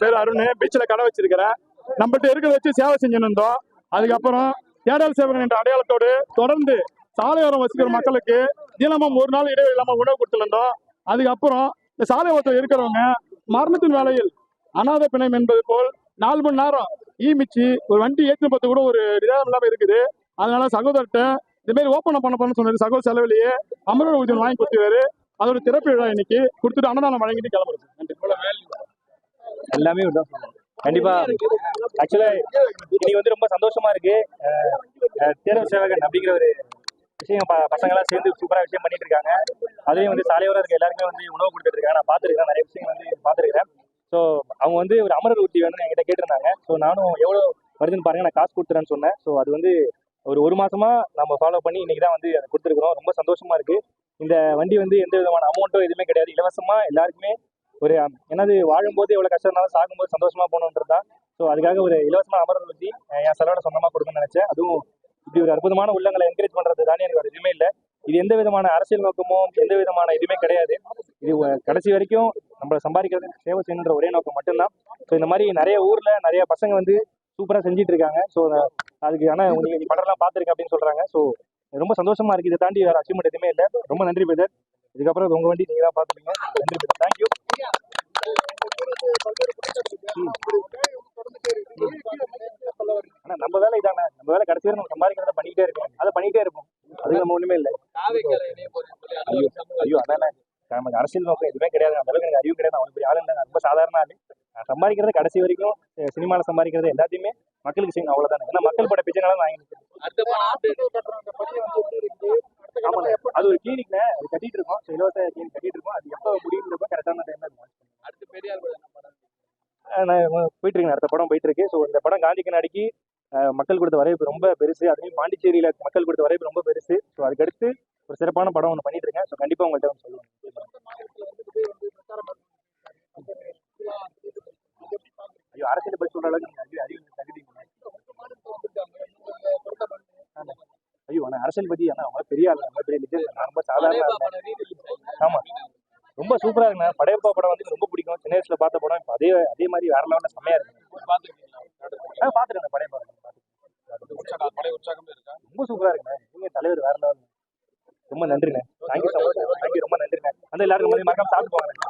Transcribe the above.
பேர் அருண் பீச்சில் கடை வச்சிருக்கிறேன் நம்மகிட்ட இருக்கிறத வச்சு சேவை செஞ்சுன்னு இருந்தோம். அதுக்கப்புறம் தேடல் சேவகன் என்ற அடையாளத்தோடு தொடர்ந்து சாலையோரம் வசிக்கிற மக்களுக்கு தினமும் ஒரு நாள் இடைவெளி இல்லாமல் உணவு கொடுத்துருந்தோம். அதுக்கப்புறம் இந்த சாலை ஓட்டம் இருக்கிறவங்க மரணத்தின் வேலையில் அனாதை பிணம் என்பது போல் நாலு மணி நேரம் ஈமிச்சு ஒரு வண்டி ஏற்றி பார்த்து கூட ஒரு நிதானம் இல்லாமல் இருக்குது. அதனால சகோதரர்கிட்ட இந்த மாதிரி ஓப்பன் பண்ண பண்ண சொன்னார். சகோதர செலவிலேயே அமரர் ஊதியம் வாங்கி கொடுத்துருவாரு அதோட திறப்பு விழா இன்னைக்கு. கொடுத்துட்டு அன்னதானம் வழங்கிட்டு கிளம்புறது. எல்லாமே கண்டிப்பா. ஆக்சுவலா இன்னைக்கு வந்து ரொம்ப சந்தோஷமா இருக்கு. தேர்வு சேவகன் அப்படிங்கிற ஒரு விஷயம் பசங்க எல்லாம் சேர்ந்து சூப்பரா விஷயம் பண்ணிட்டு இருக்காங்க. அதுலயும் வந்து சாலையோரம் இருக்க எல்லாருமே வந்து உணவு கொடுத்துட்டு இருக்காங்க. நான் பார்த்துருக்கேன் நிறைய விஷயங்கள் வந்து பார்த்துருக்கேன் ஸோ அவங்க வந்து ஒரு அமரர் ஊர்த்தி வேணும்னு என்கிட்ட கேட்டிருந்தாங்க. ஸோ நானும் எவ்வளோ வருதுன்னு பாருங்க. நான் காசு கொடுத்துறேன்னு சொன்னேன். ஸோ அது வந்து ஒரு ஒரு மாசமா நம்ம ஃபாலோ பண்ணி இன்னைக்கு தான் வந்து அதை கொடுத்துருக்குறோம். ரொம்ப சந்தோஷமா இருக்கு. இந்த வண்டி வந்து எந்த விதமான அமௌண்ட்டோ எதுவுமே கிடையாது. இலவசமா எல்லாருக்குமே ஒரு என்னது வாழும்போது எவ்வளவு கஷ்டம் இருந்தாலும் சாகும்போது சந்தோஷமா போகணுன்றது தான். ஸோ அதுக்காக ஒரு இலவசமா அமரர் வச்சு என் செலவோட சொந்தமா கொடுக்கணும்னு நினைச்சேன். அதுவும் இப்படி ஒரு அற்புதமான உள்ளங்களை என்கரேஜ் பண்றது தானே எனக்கு ஒரு எதுவுமே இல்லை. இது எந்த விதமான அரசியல் நோக்கமும் எந்த விதமான இதுவுமே கிடையாது. இது கடைசி வரைக்கும் நம்ம சம்பாதிக்கிறது சேவை செய்யணுன்ற ஒரே நோக்கம் மட்டும்தான். ஸோ இந்த மாதிரி நிறைய ஊர்ல நிறைய பசங்க வந்து சூப்பரா செஞ்சுட்டு இருக்காங்க. ஸோ அதுக்கு ஆனா நீங்கள் படம்லாம் பார்த்துருக்க அப்படின்னு சொல்றாங்க. ஸோ ரொம்ப சந்தோஷமா இருக்கு. இதை தாண்டி வேற அச்சீவ்மெண்ட் எதுவுமே இல்லை. ரொம்ப நன்றி பிரதர் இதுக்கப்புறம் உங்க வண்டி நீங்க தான் பார்த்துப்பீங்க நன்றி பிரதர் தேங்க்யூ நம்ம வேலை இதானே நம்ம வேலை கடைசி நம்ம சம்பாதிக்கிறத பண்ணிட்டே இருக்கோம் அதை பண்ணிட்டே இருப்போம். அது நம்ம ஒண்ணுமே இல்லை. ஐயோ ஐயோ அதானே. நமக்கு அரசியல் நோக்கம் எதுவுமே கிடையாது. அந்த அளவுக்கு எனக்கு அறிவு கிடையாது. அவனுக்கு பெரிய ஆள் இல்லை. ரொம்ப சாதாரண ஆளு. நான் சம்பாதிக்கிறது கடைசி வரைக்கும் சினிமாவில் சினிமால சம்பாதிக்கிறது எல்லாத்தையுமே மக்களுக்கு செய்யணும். அவ்வளவுதானே. ஏன்னா மக்கள் பட பிச்சைனால நான் வாங்கி அது ஒரு கிளினிக்ல கட்டிட்டு இருக்கோம். இலவச கிளினிக் கட்டிட்டு இருக்கோம். அது எப்போ முடியுன்றப்ப கரெக்டான டைம்ல நான் போயிட்டு இருக்கேன். அடுத்த படம் போயிட்டு இருக்கு. ஸோ இந்த படம் காந்தி கண்ணாடிக்கு மக்கள் கொடுத்த வரவேற்பு ரொம்ப பெருசு. அதுலயும் பாண்டிச்சேரியில மக்கள் கொடுத்த வரவேற்பு ரொம்ப பெருசு. ஸோ அதுக்கடுத்து ஒரு சிறப்பான படம் ஒன்று பண்ணிட்டு இருக்கேன். ஸோ கண்டிப்பா உங்கள்கிட்ட வந்து சொல்லுவேன். ஐயோ அரசியல் பற்றி சொல்ற அளவுக்கு அறிவு தகுதி இல்லை. ஆமா. ஐயோ நான் அரசியல் பத்தி ஆனா அவங்க பெரிய ஆள் நம்ம பெரிய legend. நான் ரொம்ப சாதாரண ஆமா. ரொம்ப சூப்பரா இருக்குண்ணா படையப்பா படம் வந்து ரொம்ப பிடிக்கும். சின்ன வயசுல பார்த்த படம் இப்போ அதே அதே மாதிரி வேற லெவலில் செம்மையா இருக்கு. நான் பார்த்துருக்கேன். படையப்பா ரொம்ப சூப்பரா இருக்குண்ணே நீங்க தலைவர் வேற லெவல் ரொம்ப நன்றிண்ணே thank you so much thank you ரொம்ப நன்றிண்ணே வந்து எல்லாருக்கும் மறக்காம சாப்பிட்டு போங்க.